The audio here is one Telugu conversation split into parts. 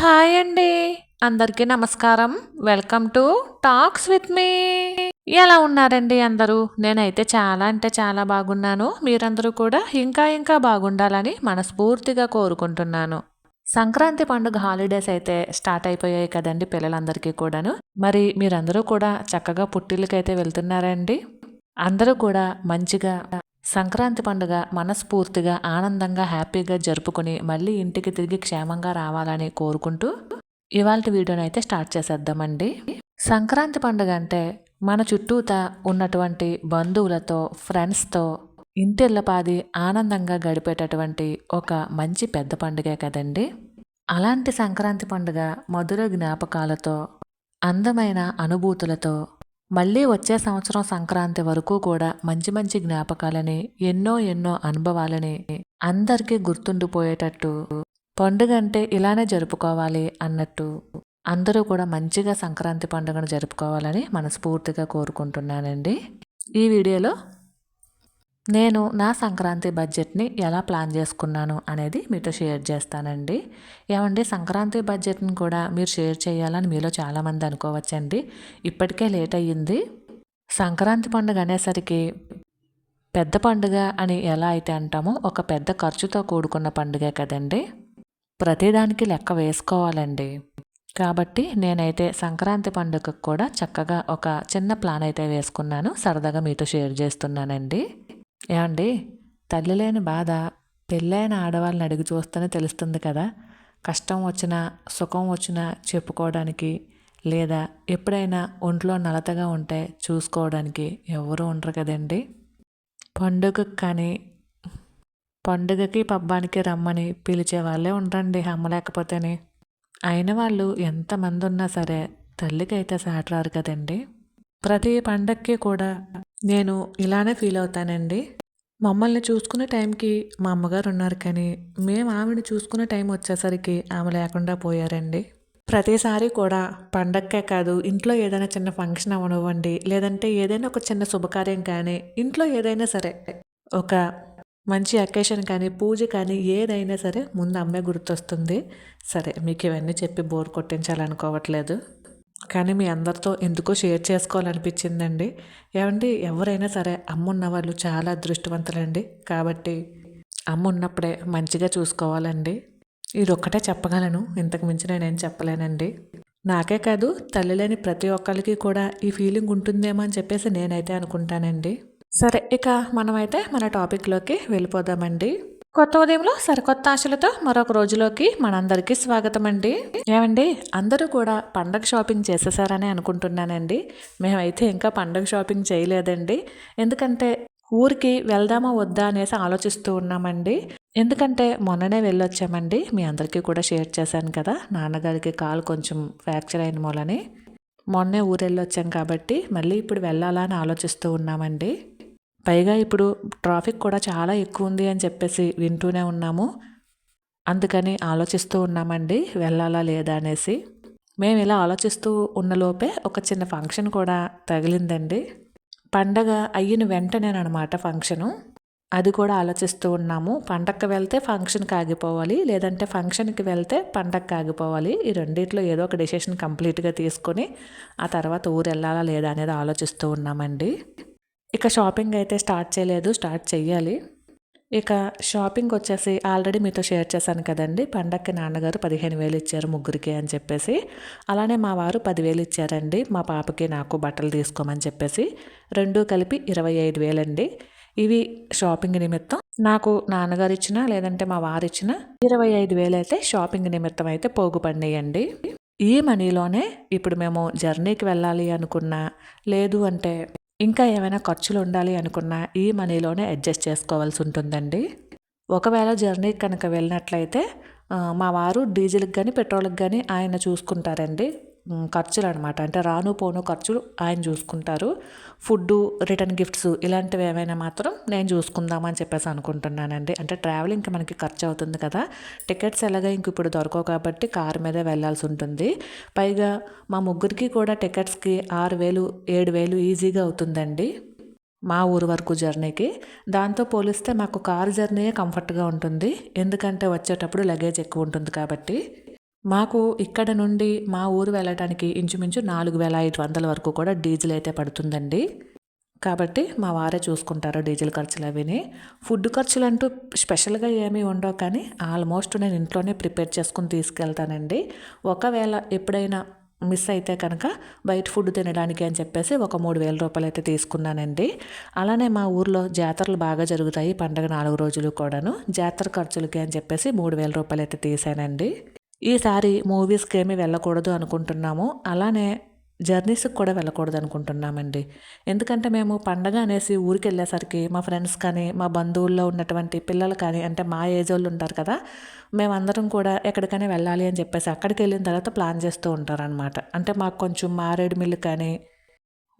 హాయ్ అండి. అందరికీ నమస్కారం. Welcome to talks with me ఎలా ఉన్నారండి అందరూ? నేనైతే చాలా అంటే చాలా బాగున్నాను. మీరందరూ కూడా ఇంకా ఇంకా బాగుండాలని మనస్ఫూర్తిగా కోరుకుంటున్నాను. సంక్రాంతి పండుగ హాలిడేస్ అయితే స్టార్ట్ అయిపోయాయి కదండి పిల్లలందరికీ కూడాను. మరి మీరందరూ కూడా చక్కగా పుట్టిళ్ళకైతే వెళ్తున్నారండి. అందరూ కూడా మంచిగా సంక్రాంతి పండుగ మనస్ఫూర్తిగా ఆనందంగా హ్యాపీగా జరుపుకొని మళ్ళీ ఇంటికి తిరిగి క్షేమంగా రావాలని కోరుకుంటూ ఇవాళ వీడియోని అయితే స్టార్ట్ చేసేద్దామండి. సంక్రాంతి పండుగ అంటే మన చుట్టూత ఉన్నటువంటి బంధువులతో ఫ్రెండ్స్తో ఇంటిల్లపాది ఆనందంగా గడిపేటటువంటి ఒక మంచి పెద్ద పండుగే కదండి. అలాంటి సంక్రాంతి పండుగ మధుర జ్ఞాపకాలతో అందమైన అనుభూతులతో మళ్ళీ వచ్చే సంవత్సరం సంక్రాంతి వరకు కూడా మంచి మంచి జ్ఞాపకాలని ఎన్నో ఎన్నో అనుభవాలని అందరికీ గుర్తుండిపోయేటట్టు పండుగ అంటే ఇలానే జరుపుకోవాలి అన్నట్టు అందరూ కూడా మంచిగా సంక్రాంతి పండుగను జరుపుకోవాలని మనస్ఫూర్తిగా కోరుకుంటున్నానండి. ఈ వీడియోలో నేను నా సంక్రాంతి బడ్జెట్ని ఎలా ప్లాన్ చేసుకున్నాను అనేది మీతో షేర్ చేస్తానండి. ఏమండి సంక్రాంతి బడ్జెట్ని కూడా మీరు షేర్ చేయాలని మీలో చాలామంది అనుకోవచ్చండి. ఇప్పటికే లేట్ అయ్యింది. సంక్రాంతి పండుగ అనేసరికి పెద్ద పండుగ అని ఎలా అయితే అంటామో ఒక పెద్ద ఖర్చుతో కూడుకున్న పండుగే కదండి. ప్రతిదానికి లెక్క వేసుకోవాలండి. కాబట్టి నేనైతే సంక్రాంతి పండుగకు కూడా చక్కగా ఒక చిన్న ప్లాన్ అయితే వేసుకున్నాను సరదాగా మీతో షేర్ చేస్తున్నానండి. ఏమండి తల్లి లేని బాధ పెళ్ళైన ఆడవాళ్ళని అడిగి చూస్తేనే తెలుస్తుంది కదా. కష్టం వచ్చినా సుఖం వచ్చినా చెప్పుకోవడానికి లేదా ఎప్పుడైనా ఒంట్లో నలతగా ఉంటే చూసుకోవడానికి ఎవరు ఉండరు కదండి. పండుగ కానీ పండుగకి పబ్బానికి రమ్మని పిలిచే వాళ్ళే ఉండరండి అమ్మలేకపోతేనే అయిన వాళ్ళు ఎంతమంది ఉన్నా సరే తల్లికైతే సాటరారు కదండి. ప్రతి పండక్కి కూడా నేను ఇలానే ఫీల్ అవుతానండి. మమ్మల్ని చూసుకునే టైంకి మా అమ్మగారు ఉన్నారు కానీ మేము ఆవిడని చూసుకునే టైం వచ్చేసరికి ఆమె లేకుండా పోయారండి. ప్రతిసారి కూడా పండక్కే కాదు ఇంట్లో ఏదైనా చిన్న ఫంక్షన్ అవనివ్వండి లేదంటే ఏదైనా ఒక చిన్న శుభకార్యం కానీ ఇంట్లో ఏదైనా సరే ఒక మంచి అకేషన్ కానీ పూజ కానీ ఏదైనా సరే ముందు అమ్మే గుర్తొస్తుంది. సరే మీకు ఇవన్నీ చెప్పి బోర్ కొట్టించాలనుకోవట్లేదు. కానీ మీ అందరితో ఎందుకో షేర్ చేసుకోవాలనిపించిందండి. ఏమండి ఎవరైనా సరే అమ్మ ఉన్న వాళ్ళు చాలా అదృష్టవంతులండి. కాబట్టి అమ్మ ఉన్నప్పుడే మంచిగా చూసుకోవాలండి. ఇది ఒక్కటే చెప్పగలను. ఇంతకు మించి నేనేం చెప్పలేనండి. నాకే కాదు తల్లి లేని ప్రతి ఒక్కరికి కూడా ఈ ఫీలింగ్ ఉంటుందేమో అని చెప్పేసి నేనైతే అనుకుంటానండి. సరే ఇక మనమైతే మన టాపిక్లోకి వెళ్ళిపోదామండి. కొత్త ఉదయంలో సరికొత్త ఆశలతో మరొక రోజులోకి మనందరికీ స్వాగతం అండి ఏమండి అందరూ కూడా పండగ షాపింగ్ చేసేసారని అనుకుంటున్నానండి. మేమైతే ఇంకా పండగ షాపింగ్ చేయలేదండి. ఎందుకంటే ఊరికి వెళ్దామా వద్దా అనేసి ఆలోచిస్తూ ఉన్నామండి. ఎందుకంటే మొన్ననే వెళ్ళొచ్చామండి. మీ అందరికీ కూడా షేర్ చేశాను కదా నాన్నగారికి కాలు కొంచెం ఫ్రాక్చర్ అయిన మూలని. మొన్నే ఊరు వెళ్ళొచ్చాం కాబట్టి మళ్ళీ ఇప్పుడు వెళ్ళాలా అని ఆలోచిస్తూ ఉన్నామండి. పైగా ఇప్పుడు ట్రాఫిక్ కూడా చాలా ఎక్కువ ఉంది అని చెప్పేసి వింటూనే ఉన్నాము. అందుకని ఆలోచిస్తూ ఉన్నామండి వెళ్ళాలా లేదా అనేసి. మేము ఇలా ఆలోచిస్తూ ఉన్నలోపే ఒక చిన్న ఫంక్షన్ కూడా తగిలిందండి. పండగ అయిన వెంటనేనమాట ఫంక్షను. అది కూడా ఆలోచిస్తూ ఉన్నాము. పండగకి వెళ్తే ఫంక్షన్కి ఆగిపోవాలి లేదంటే ఫంక్షన్కి వెళ్తే పండగకి ఆగిపోవాలి. ఈ రెండిట్లో ఏదో ఒక డెసిషన్ కంప్లీట్గా తీసుకొని ఆ తర్వాత ఊరు వెళ్ళాలా లేదా అనేది ఆలోచిస్తూ ఉన్నామండి. ఇక షాపింగ్ అయితే స్టార్ట్ చేయలేదు స్టార్ట్ చెయ్యాలి. ఇక షాపింగ్ వచ్చేసి ఆల్రెడీ మీతో షేర్ చేశాను కదండి. పండక్కి నాన్నగారు పదిహేను వేలు ఇచ్చారు ముగ్గురికి అని చెప్పేసి. అలానే మా వారు పదివేలు ఇచ్చారండి. మా పాపకి నాకు బట్టలు తీసుకోమని చెప్పేసి. రెండు కలిపి ఇరవై ఐదు వేలండి. ఇవి షాపింగ్ నిమిత్తం. నాకు నాన్నగారు ఇచ్చిన లేదంటే మా వారు ఇచ్చిన ఇరవై ఐదు వేలు అయితే షాపింగ్ నిమిత్తం అయితే పోగు పడినాయండి ఈ మనీలోనే ఇప్పుడు మేము జర్నీకి వెళ్ళాలి అనుకున్నా లేదు అంటే ఇంకా ఏమైనా ఖర్చులు ఉండాలి అనుకున్నా ఈ మనీలోనే అడ్జస్ట్ చేసుకోవాల్సి ఉంటుందండి. ఒకవేళ జర్నీ కనుక వెళ్ళినట్లయితే మా వారు డీజిల్కి కానీ పెట్రోల్కి కానీ ఆయన చూసుకుంటారండి. ఖర్చులు అనమాట అంటే రాను పోను ఖర్చులు ఆయన చూసుకుంటారు. ఫుడ్డు రిటర్న్ గిఫ్ట్స్ ఇలాంటివి ఏమైనా మాత్రం నేను చూసుకుందామని చెప్పేసి అనుకుంటున్నానండి. అంటే ట్రావెలింగ్కి మనకి ఖర్చు అవుతుంది కదా. టికెట్స్ ఎలాగ ఇంక ఇప్పుడు దొరకవు కాబట్టి కారు మీదే వెళ్ళాల్సి ఉంటుంది. పైగా మా ముగ్గురికి కూడా టికెట్స్కి ఆరు వేలు ఏడు వేలు ఈజీగా అవుతుందండి మా ఊరు వరకు జర్నీకి. దాంతో పోలిస్తే మాకు కారు జర్నీయే కంఫర్ట్గా ఉంటుంది. ఎందుకంటే వచ్చేటప్పుడు లగేజ్ ఎక్కువ ఉంటుంది కాబట్టి. మాకు ఇక్కడ నుండి మా ఊరు వెళ్ళటానికి ఇంచుమించు నాలుగు వేల ఐదు వందల వరకు కూడా డీజిల్ అయితే పడుతుందండి. కాబట్టి మా వారే చూసుకుంటారు డీజిల్ ఖర్చులు అవిని. ఫుడ్ ఖర్చులు అంటూ స్పెషల్గా ఏమీ ఉండవు కానీ ఆల్మోస్ట్ నేను ఇంట్లోనే ప్రిపేర్ చేసుకుని తీసుకెళ్తానండి. ఒకవేళ ఎప్పుడైనా మిస్ అయితే కనుక బయట ఫుడ్ తినడానికి అని చెప్పేసి ఒక మూడు వేల రూపాయలు అయితే తీసుకున్నానండి. అలానే మా ఊర్లో జాతరలు బాగా జరుగుతాయి పండగ నాలుగు రోజులు కూడాను. జాతర ఖర్చులకి అని చెప్పేసి మూడు వేల రూపాయలు అయితే తీసానండి. ఈసారి మూవీస్కి ఏమీ వెళ్ళకూడదు అనుకుంటున్నాము. అలానే జర్నీస్కి కూడా వెళ్ళకూడదు అనుకుంటున్నామండి. ఎందుకంటే మేము పండగ అనేసి ఊరికి వెళ్ళేసరికి మా ఫ్రెండ్స్ కానీ మా బంధువుల్లో ఉన్నటువంటి పిల్లలు కానీ అంటే మా ఏజ్ వాళ్ళు ఉంటారు కదా మేమందరం కూడా ఎక్కడికైనా వెళ్ళాలి అని చెప్పేసి అక్కడికి వెళ్ళిన తర్వాత ప్లాన్ చేస్తూ ఉంటారనమాట అంటే మాకు కొంచెం మారేడు మిల్లు కానీ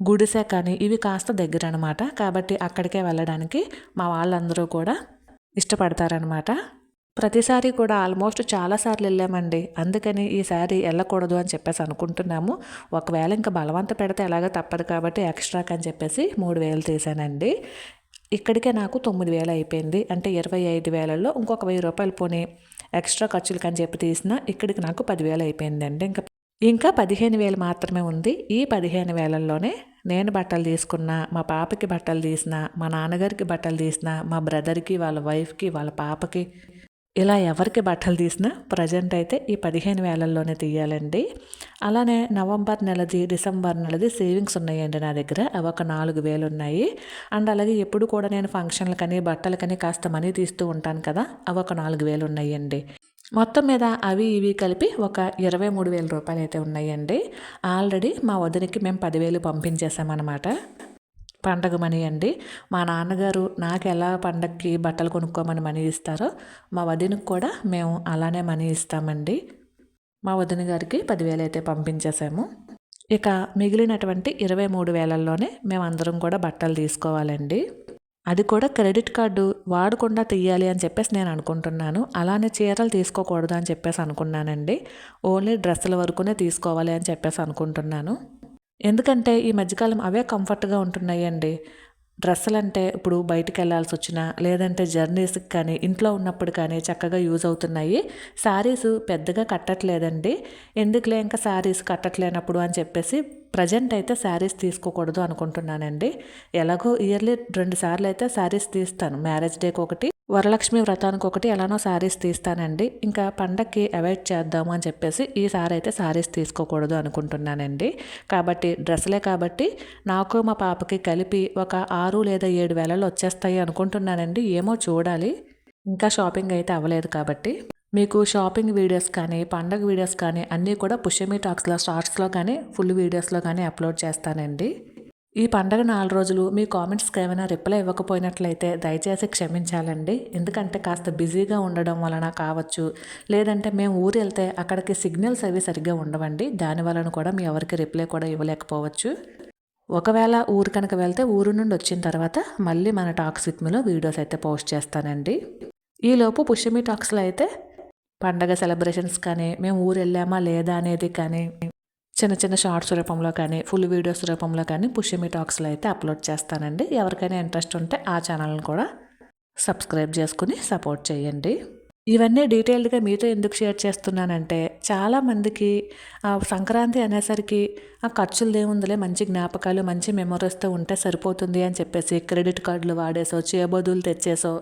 గుడిసె కానీ ఇవి కాస్త దగ్గర అనమాట కాబట్టి అక్కడికే వెళ్ళడానికి మా వాళ్ళందరూ కూడా ఇష్టపడతారనమాట ప్రతిసారి కూడా ఆల్మోస్ట్ చాలాసార్లు వెళ్ళామండి. అందుకని ఈసారి వెళ్ళకూడదు అని చెప్పేసి అనుకుంటున్నాము. ఒకవేళ ఇంకా బలవంత పెడితే ఎలాగో తప్పదు కాబట్టి ఎక్స్ట్రాకి అని చెప్పేసి మూడు వేలు తీసానండి. ఇక్కడికే నాకు తొమ్మిది వేలు అయిపోయింది. అంటే ఇరవై ఐదు వేలలో ఇంకొక వెయ్యి రూపాయలు పోనీ ఎక్స్ట్రా ఖర్చులకి అని చెప్పి తీసిన ఇక్కడికి నాకు పదివేలు అయిపోయిందండి. ఇంకా ఇంకా పదిహేను వేలు మాత్రమే ఉంది. ఈ పదిహేను వేలల్లోనే నేను బట్టలు తీసుకున్న మా పాపకి బట్టలు తీసిన మా నాన్నగారికి బట్టలు తీసిన మా బ్రదర్కి వాళ్ళ వైఫ్కి వాళ్ళ పాపకి ఇలా ఎవరికి బట్టలు తీసినా ప్రజెంట్ అయితే ఈ పదిహేను వేలల్లోనే తీయాలండి. అలానే నవంబర్ నెలది డిసెంబర్ నెలది సేవింగ్స్ ఉన్నాయండి నా దగ్గర. అవి ఒక నాలుగు వేలు ఉన్నాయి అండ్ అలాగే ఎప్పుడు కూడా నేను ఫంక్షన్లకని బట్టలకని కాస్త మనీ తీస్తూ ఉంటాను కదా అవి ఒక నాలుగు వేలు ఉన్నాయండి మొత్తం మీద అవి ఇవి కలిపి ఒక ఇరవై మూడు వేల రూపాయలు అయితే ఉన్నాయండి. ఆల్రెడీ మా వదినకి మేము పదివేలు పంపించేసామన్నమాట పండగ మనీ అండి. మా నాన్నగారు నాకు ఎలా పండగకి బట్టలు కొనుక్కోమని మనీ ఇస్తారో మా వదినకు కూడా మేము అలానే మనీ ఇస్తామండి. మా వదిన గారికి పదివేలు అయితే పంపించేసాము ఇక మిగిలినటువంటి ఇరవై మూడు వేలల్లోనే మేమందరం కూడా బట్టలు తీసుకోవాలండి. అది కూడా క్రెడిట్ కార్డు వాడకుండా తీయాలి అని చెప్పేసి నేను అనుకుంటున్నాను. అలానే చీరలు తీసుకోకూడదు అని చెప్పేసి అనుకున్నానండి. ఓన్లీ డ్రెస్సుల వరకునే తీసుకోవాలి అని చెప్పేసి అనుకుంటున్నాను. ఎందుకంటే ఈ మధ్యకాలం అవే కంఫర్ట్గా ఉంటున్నాయి అండి డ్రెస్సులు అంటే ఇప్పుడు బయటికి వెళ్ళాల్సి వచ్చినా లేదంటే జర్నీస్కి కానీ ఇంట్లో ఉన్నప్పుడు కానీ చక్కగా యూజ్ అవుతున్నాయి. శారీస్ పెద్దగా కట్టట్లేదండి. ఎందుకులే ఇంకా శారీస్ కట్టట్లేనప్పుడు అని చెప్పేసి ప్రజెంట్ అయితే శారీస్ తీసుకోకూడదు అనుకుంటున్నానండి. ఎలాగో ఇయర్లీ రెండు సార్లు అయితే శారీస్ తీస్తాను. మ్యారేజ్ డేకి ఒకటి వరలక్ష్మి వ్రతానికి ఒకటి ఎలానో శారీస్ తీస్తానండి. ఇంకా పండక్కి అవాయిడ్ చేద్దాము అని చెప్పేసి ఈసారి అయితే శారీస్ తీసుకోకూడదు అనుకుంటున్నానండి. కాబట్టి డ్రెస్లే కాబట్టి నాకు మా పాపకి కలిపి ఒక ఆరు లేదా ఏడు వేలలో వచ్చేస్తాయి అనుకుంటున్నానండి. ఏమో చూడాలి. ఇంకా షాపింగ్ అయితే అవ్వలేదు కాబట్టి మీకు షాపింగ్ వీడియోస్ కానీ పండగ వీడియోస్ కానీ అన్నీ కూడా పుష్యమీ టాక్స్లో షార్ట్స్లో కానీ ఫుల్ వీడియోస్లో కానీ అప్లోడ్ చేస్తానండి. ఈ పండగ నాలుగు రోజులు మీ కామెంట్స్కి ఏమైనా రిప్లై ఇవ్వకపోయినట్లయితే దయచేసి క్షమించాలండి. ఎందుకంటే కాస్త బిజీగా ఉండడం వలన కావచ్చు లేదంటే మేము ఊరు వెళ్తే అక్కడికి సిగ్నల్స్ అవి సరిగ్గా ఉండవండి. దాని వలన కూడా మీ ఎవరికి రిప్లై కూడా ఇవ్వలేకపోవచ్చు. ఒకవేళ ఊరు కనుక వెళ్తే ఊరు నుండి వచ్చిన తర్వాత మళ్ళీ మన టాక్స్ విత్మిలో వీడియోస్ అయితే పోస్ట్ చేస్తానండి. ఈలోపు పుష్యమి టాక్స్లో అయితే పండగ సెలబ్రేషన్స్ కానీ మేము ఊరు వెళ్ళామా లేదా అనేది కానీ చిన్న చిన్న షార్ట్స్ రూపంలో కానీ ఫుల్ వీడియోస్ రూపంలో కానీ పుష్యమి టాక్స్లో అయితే అప్లోడ్ చేస్తానండి. ఎవరికైనా ఇంట్రెస్ట్ ఉంటే ఆ ఛానల్ని కూడా సబ్స్క్రైబ్ చేసుకుని సపోర్ట్ చేయండి. ఇవన్నీ డీటెయిల్డ్గా మీతో ఎందుకు షేర్ చేస్తున్నానంటే చాలామందికి సంక్రాంతి అనేసరికి ఆ ఖర్చులు ఏముందిలే మంచి జ్ఞాపకాలు మంచి మెమొరీస్తో ఉంటే సరిపోతుంది అని చెప్పేసి క్రెడిట్ కార్డులు వాడేసో చేబోదులు తెచ్చేసో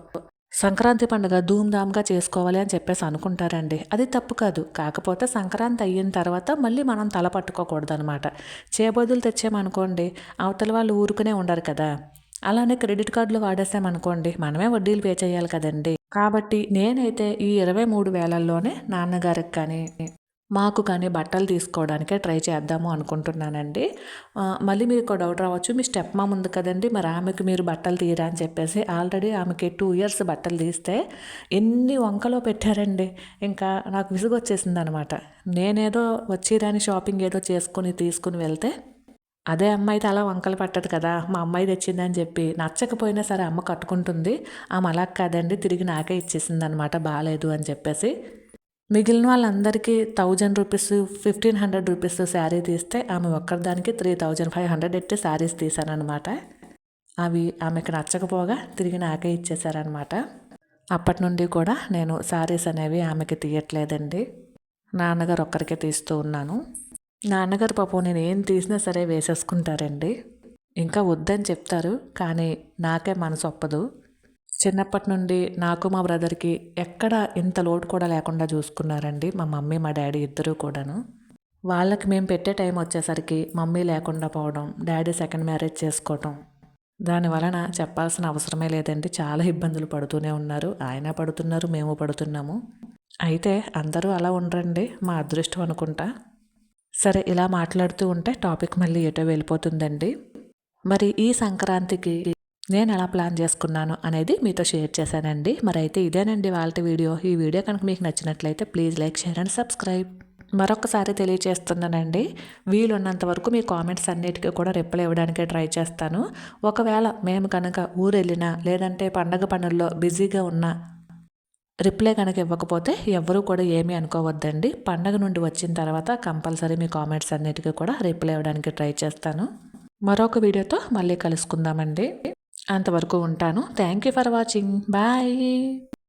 సంక్రాంతి పండుగ ధూమ్ధామ్గా చేసుకోవాలి అని చెప్పేసి అనుకుంటారండి. అది తప్పు కాదు. కాకపోతే సంక్రాంతి అయిన తర్వాత మళ్ళీ మనం తల పట్టుకోకూడదు అనమాట చేబదులు తెచ్చామనుకోండి అవతల వాళ్ళు ఊరుకునే ఉండరు కదా. అలానే క్రెడిట్ కార్డులు వాడేసామనుకోండి మనమే వడ్డీలు పే చేయాలి కదండి. కాబట్టి నేనైతే ఈ ఇరవై మూడు వేలల్లోనే నాన్నగారికి కానీ మాకు కానీ బట్టలు తీసుకోవడానికే ట్రై చేద్దాము అనుకుంటున్నానండి. మళ్ళీ మీకు డౌట్ రావచ్చు మీ స్టెప్ మా ఉంది కదండి మరి ఆమెకు మీరు బట్టలు తీయరా అని చెప్పేసి ఆల్రెడీ ఆమెకి టూ ఇయర్స్ బట్టలు తీస్తే ఎన్ని వంకలో పెట్టారండి. ఇంకా నాకు విసుగు వచ్చేసింది అనమాట నేనేదో వచ్చిరాని షాపింగ్ ఏదో చేసుకుని తీసుకుని వెళ్తే అదే అమ్మాయితే అలా వంకలు పట్టదు కదా మా అమ్మాయి తెచ్చిందని చెప్పి నచ్చకపోయినా సరే అమ్మ కట్టుకుంటుంది. ఆమె అలా కాదండి తిరిగి నాకే ఇచ్చేసింది అనమాట బాగాలేదు అని చెప్పేసి మిగిలిన వాళ్ళందరికీ thousand rupees fifteen hundred rupees sari తీస్తే ఆమె ఒక్కరిదానికి త్రీ థౌజండ్ ఫైవ్ హండ్రెడ్ ఎట్టి శారీస్ తీశానమాట అవి ఆమెకు నచ్చకపోగా తిరిగి నాకే ఇచ్చేసారనమాట అప్పటి నుండి కూడా నేను శారీస్ అనేవి ఆమెకి తీయట్లేదండి. నాన్నగారు ఒక్కరికే తీస్తూ ఉన్నాను. నాన్నగారు పాపం నేను ఏం తీసినా సరే వేసేసుకుంటారండి. ఇంకా వద్దని చెప్తారు కానీ నాకే మనసు ఒప్పదు. చిన్నప్పటి నుండి నాకు మా బ్రదర్కి ఎక్కడ ఇంత లోటు కూడా లేకుండా చూసుకున్నారండి. మా మమ్మీ మా డాడీ ఇద్దరూ కూడాను. వాళ్ళకి మేము పెట్టే టైం వచ్చేసరికి మమ్మీ లేకుండా పోవడం డాడీ సెకండ్ మ్యారేజ్ చేసుకోవటం దాని వలన చెప్పాల్సిన అవసరమే లేదండి. చాలా ఇబ్బందులు పడుతూనే ఉన్నారు. ఆయన పడుతున్నారు మేము పడుతున్నాము. అయితే అందరూ అలా ఉండరండి మా అదృష్టం అనుకుంటా. సరే ఇలా మాట్లాడుతూ ఉంటే టాపిక్ మళ్ళీ ఎటో వెళ్ళిపోతుందండి. మరి ఈ సంక్రాంతికి నేను ఎలా ప్లాన్ చేసుకున్నాను అనేది మీతో షేర్ చేశానండి. మరైతే ఇదేనండి వాళ్ళ వీడియో. ఈ వీడియో కనుక మీకు నచ్చినట్లయితే please like share and subscribe. మరొకసారి తెలియచేస్తున్నానండి. వీలున్నంత వరకు మీ కామెంట్స్ అన్నిటికీ కూడా రిప్లై ఇవ్వడానికి ట్రై చేస్తాను. ఒకవేళ మేము కనుక ఊరు వెళ్ళినా లేదంటే పండగ పనుల్లో బిజీగా ఉన్నా రిప్లై కనుక ఇవ్వకపోతే ఎవరూ కూడా ఏమీ అనుకోవద్దండి. పండగ నుండి వచ్చిన తర్వాత కంపల్సరీ మీ కామెంట్స్ అన్నిటికీ కూడా రిప్లై ఇవ్వడానికి ట్రై చేస్తాను. మరొక వీడియోతో మళ్ళీ కలుసుకుందామండి. అంతవరకు ఉంటాను. Thank you for watching bye